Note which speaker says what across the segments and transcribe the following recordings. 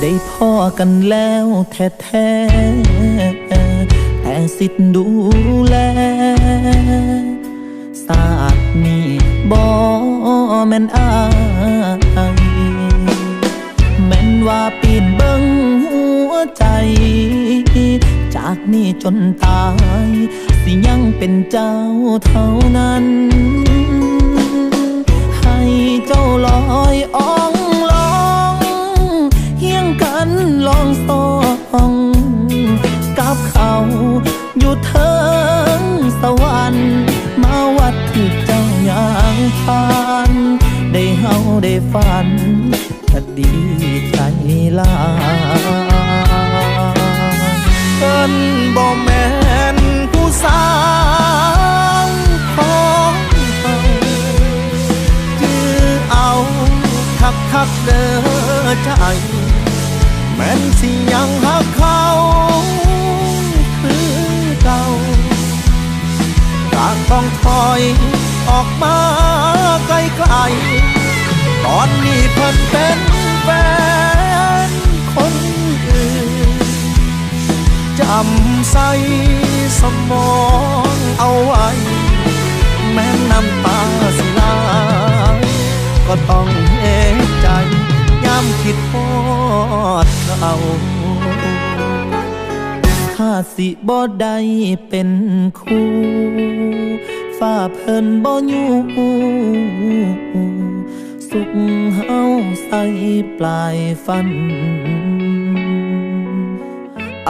Speaker 1: ได้พ่อกันแล้วแท้ๆแต่สิทธิ์ดูแลศาสตร์นี้บ่แม่นอาย ว่าปีนเบิ่งหัวใจ จากนี้จนตาย สิยังเป็นเจ้าเท่านั้น ให้เจ้าลอยอ่องลองเฮียงกันลองสองกับเขาอยู่เทิงสวรรค์มาวัดที่เจ้าอย่างผ่าน ได้เฮาได้ฝันก็ดีใจลาย
Speaker 2: เอิ้นบ่แม่น ใสสมองเอาไว้ แม้น้ำตาสลายก็ต้องเห็นใจย้ำคิดพอดเขา
Speaker 1: ถ้าสิบ่ได้เป็นคู่ฝ้าเพิ่นบ่อยู่สุขเฮาใส่ปลายฟัน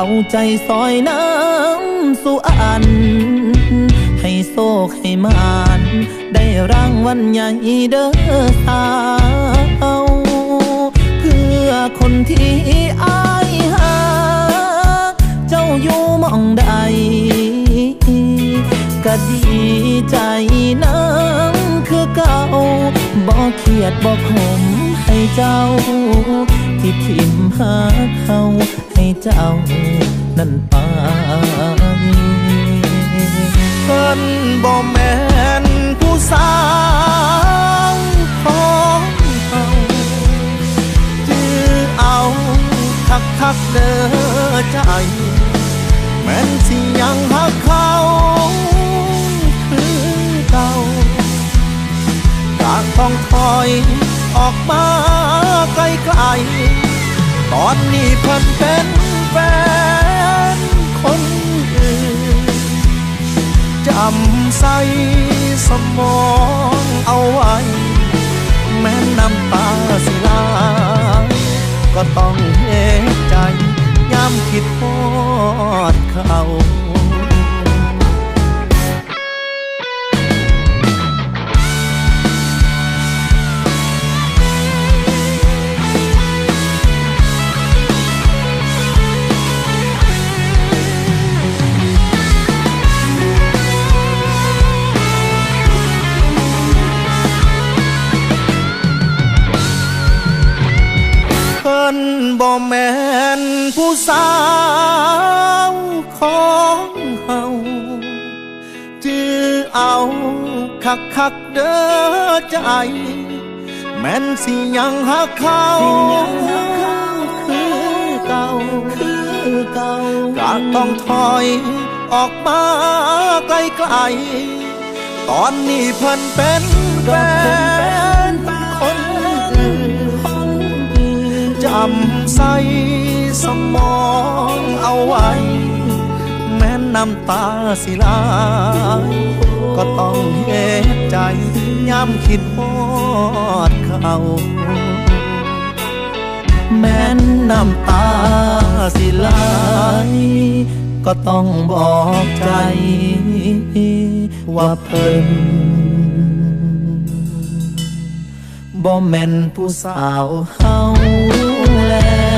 Speaker 1: เอาใจซอยน้ำสู่อัน ให้โศกให้มาน ได้รางวัลใหญ่เด้อสาว เพื่อคนที่อายหา เจ้าอยู่มองใดก็ดีใจนังคือเก่าบ่เครียดบ่ขมให้เจ้า ที่ทิมหาเขา ให้เจ้านั่นไป
Speaker 2: เพิ่นบ่แม่นผู้สาวของเฮาจื้อเอาคักคักเด้อใจ แม่นสิยังหักเขาคือเก่าจากต้องถอยออกมาไกลๆ ตอนนี้เพิ่นเป็นแฟนคนอื่นจำใส่สมองเอาไว้ แม้น้ำตาสิลายก็ต้องเหตใจย้ำคิดพ เฮาจื้อเอาคักคักเด้อใจ แม่นสิยังหักเขาคือเก่า
Speaker 1: คือเก่า
Speaker 2: ก็ต้องถอยออกมาไกลๆตอนนี้เพิ่นเป็นแฟนคนอื่นจำใส่สมองเอาไว้ น้ำตาสิลายก็ต้องเห็นใจย้ำคิดพอดเขา
Speaker 1: แม้นน้ำตาสิไหลก็ต้องบอกใจว่าเพิ่นบ่แม่นผู้สาวเฮาแล้ว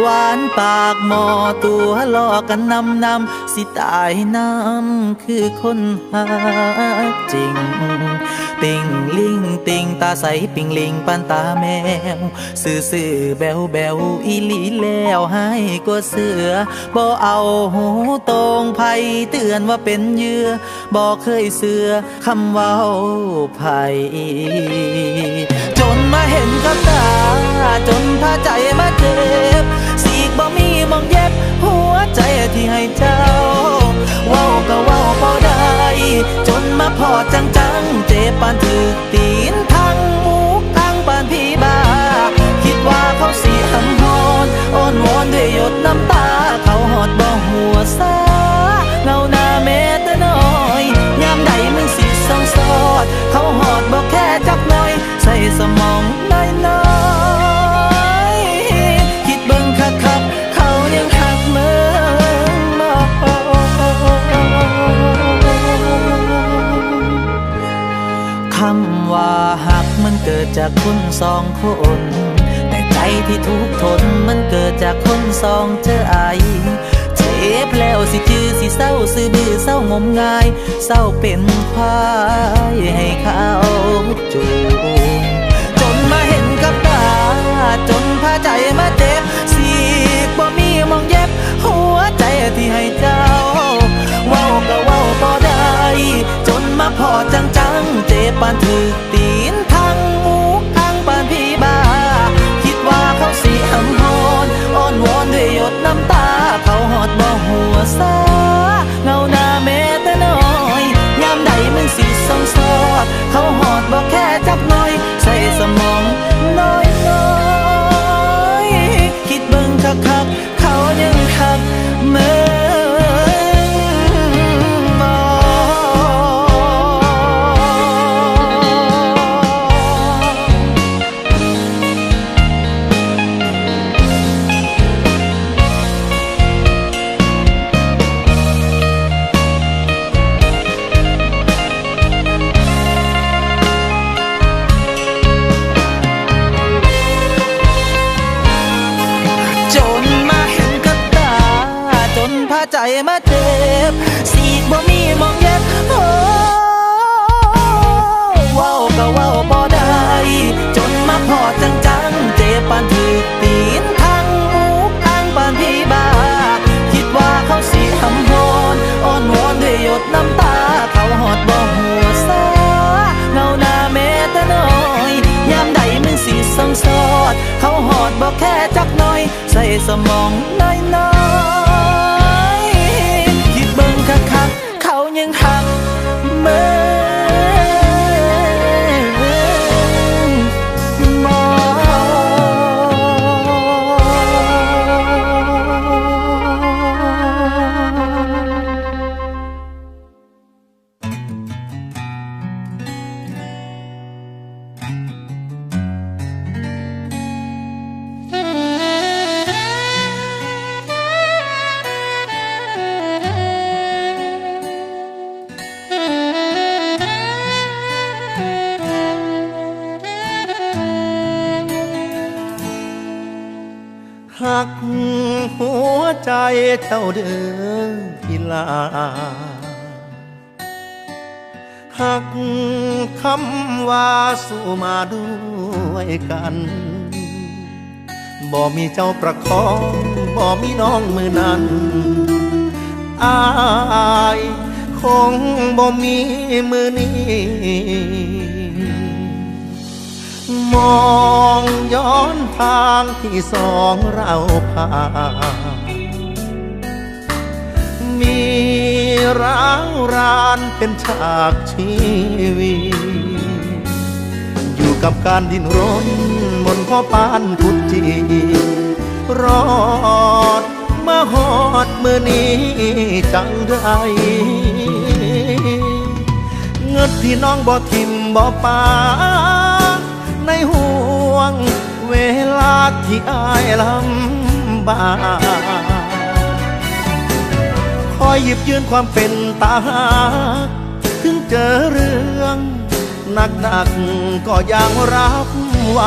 Speaker 1: หวานปากหมอตัวลอกันนำนำสิตายน้ำคือคนหักจริง ติงลิงติงตาใสปิงลิงปานตาแมว สื่อสื่อแบวแบวอีหลีแล้วให้กว่าเสือบ่เอาหูตรงไผเตือนว่าเป็นเยื่อบ่เคยเสือคำเว้าไผจนมาเห็นกับตา จนพาใจมาเจ็บ จังจังเจ็บปานถึกตี จากคนสองคน แต่ใจที่ทุกทนมันเกิดจากคนสองเจอไอเจ็บแล้วสิจือสิเศร้าซื้อบื้อเศร้างมงาย เศร้าเป็นควายให้เขาจูงจนมาเห็นกับตา จนพาใจมาเจ็บสีกบ่มีมองเย็บ หัวใจที่ให้เจ้าเว้าก็เว้าบ่ได้ จนมาพอจังจังๆเจ็บปานถึก จนมาพอจังจังเจ็บปานทีตีนทั้งหมูทั้งปานพี่บ้าคิดว่าเขาสิทำโหนอ้อนวอนด้วยหยดน้ำตา เขาหอดบ่หัวซาเงาหน้าแม่ตะน้อยยามใดมึงสิสังสอด เขาหอดบอกแค่จักหน่อย ใส่สมองน้อยน้อย เจ้า
Speaker 2: เด้ออีลาหักคำว่าสู้มาด้วยกัน บ่มีเจ้าประคอง บ่มีน้องมือนั้นอายคงบ่มีมือนี้ มองย้อนทางที่สองเราผ่าน มีร้าวรานเป็นฉากชีวิตอยู่กับการดิ้นรนบนพ่อปานพุทธีรอดมาหอดมือนี้จังไดเงินที่น้องบ่ทิมบ่ปาในห่วงเวลาที่อายลำบาก อยหยิบยืนความเป็นตาหากเจอเรื่องหนักหนักๆก็ยังรับไหว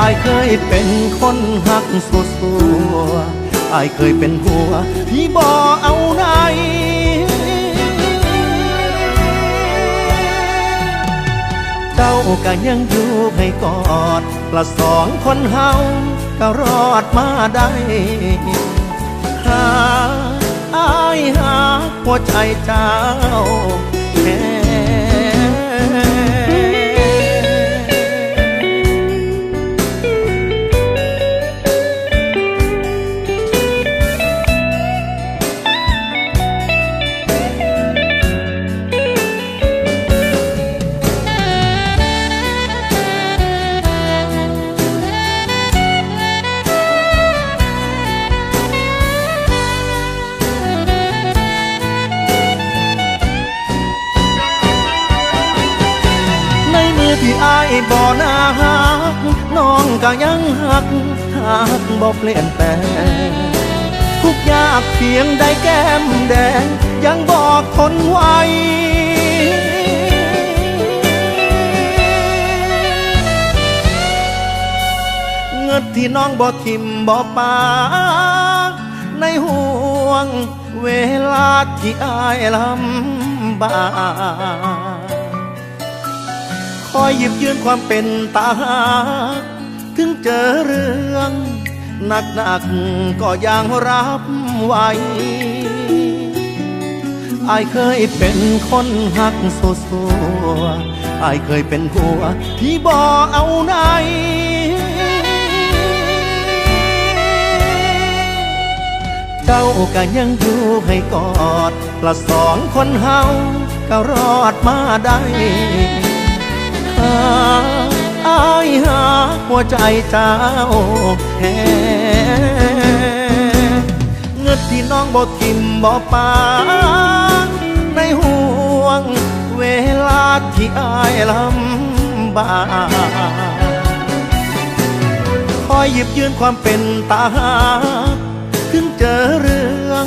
Speaker 2: อายเคยเป็นคนหักสัวสัวๆอายเคยเป็นผัวที่บ่เอาไหนเจ้าก็ยังอยู่ให้กอดละสองคนเฮาก็รอดมาได้ หาอายหาหัวใจเจ้า ก็ยังหักหักบ่เปลี่ยนแปลงทุกอยากเพียงได้แก้มแดง ยังบอกทนไว้เงินที่น้องบ่ทิมบ่ปาในห่วงเวลาที่อายลำบากคอยหยิบยืนความเป็นตาหาก ถึงเจอเรื่องหนักหนักๆก็ยังรับไหวอายเคยเป็นคนหักโซโซอายเคยเป็นผัวที่บ่เอาไหนเจ้าก็ยังอยู่ให้กอดละสองคนเฮาก็รอดมาได้ อายหาหัวใจเจ้าแค่เงินที่น้องบ่ทิมบ่ปาในห่วงเวลาที่อายลำบากคอยหยิบยืนความเป็นตาหาถึงเจอเรื่อง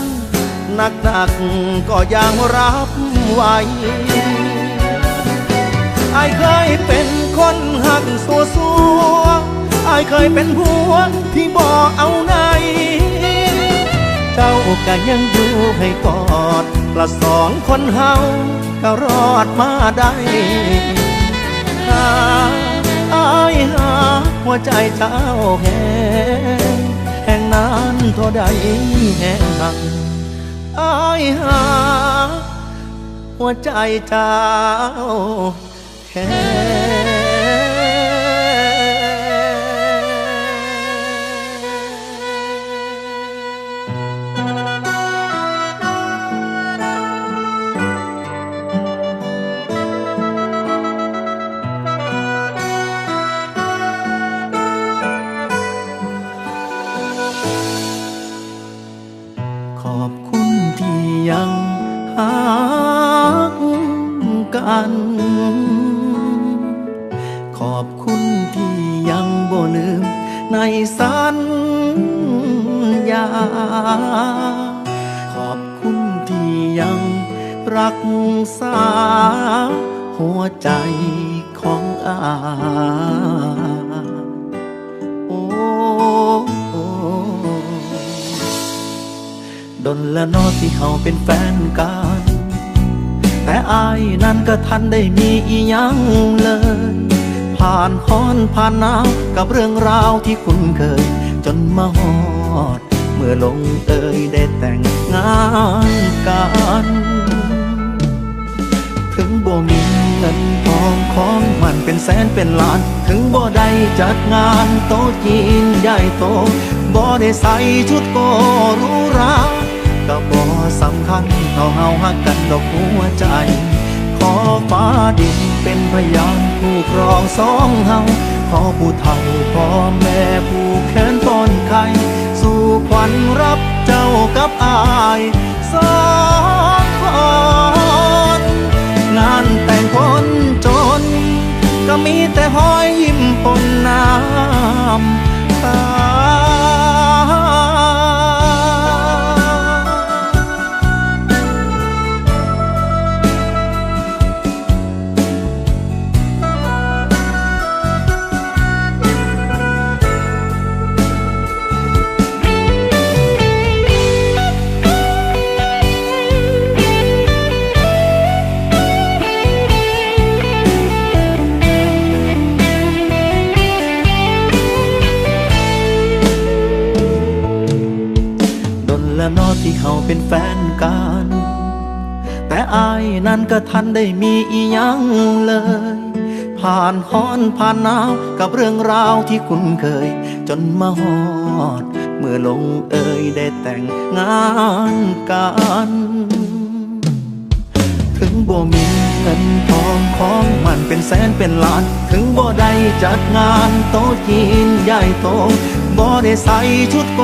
Speaker 2: หนักหนักๆก็ยังรับไหวอายเคยเป็น คนหักสัวสัวอายเคยเป็นผัวที่บ่เอาไหน เจ้าก็ยังอยู่ให้กอดละสองคนเฮาก็รอดมาได้หาอายหาหัวใจเจ้าแห้งแห่งนานเท่าใดแห่งหักอายหา หัวใจเจ้าแค่ข นและนอที่เขาเป็นแฟนกัน แต่อายนั้นก็ทันได้มีอียังเลย ผ่านค้อนผ่านหนาวกับเรื่องราวที่คุ้นเคย จนมาฮอด เมื่อลงเอยได้แต่งงานกัน ถึงบ่มีเงินทองของมันเป็นแสนเป็นล้าน ถึงบ่ได้จัดงานโต๊ะจีนใหญ่โตบ่ได้ใส่ชุดโกรูหรา ก็บ่สำคัญเท่าเฮาฮักกันดอกหัวใจ ขอฟ้าดินเป็นพยานผู้ครองสองเฮาขอผู้เฒ่าพ่อแม่ผู้แขนต้นไข่สู่ขวัญรับเจ้ากับอายสองคนงานแต่งคนจน ก็มีแต่หอยยิ้มปนน้ำตา อายนั้นก็ทันได้มีอียังเลย ผ่านฮ้อนผ่านหนาวกับเรื่องราวที่คุ้นเคย จนมาฮอด เมื่อลงเอยได้แต่งงานกัน ถึงบ่มีเงินทองของมันเป็นแสนเป็นล้าน ถึงบ่ได้จัดงานโต๊ะจีนใหญ่โตบ่ได้ใส่ชุดโก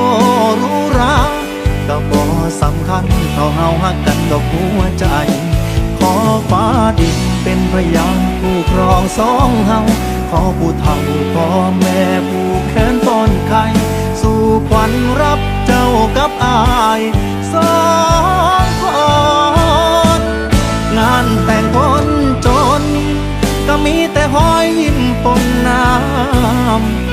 Speaker 2: รูหรา ก็บ่สำคัญเท่าเฮาฮักกันดอกหัวใจ ขอฟ้าดินเป็นพยานผู้ครองสองเฮาขอผู้เฒ่าพ่อแม่ผู้แขนต้นไข่สู่ขวัญรับเจ้ากับอายสองคนงานแต่งคนจน ก็มีแต่หอยยิ้มปนน้ำ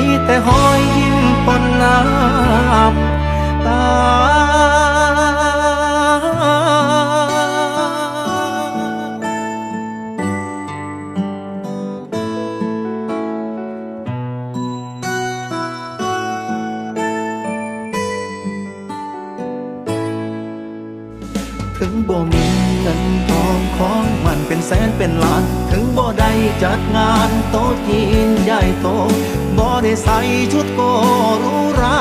Speaker 2: มีแต่หอยยิ้มปนน้ำตา ชุดโกรู้รั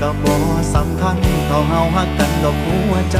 Speaker 2: ก็บ่สำคัญเท่าเฮาฮักกันดอกหัวใจ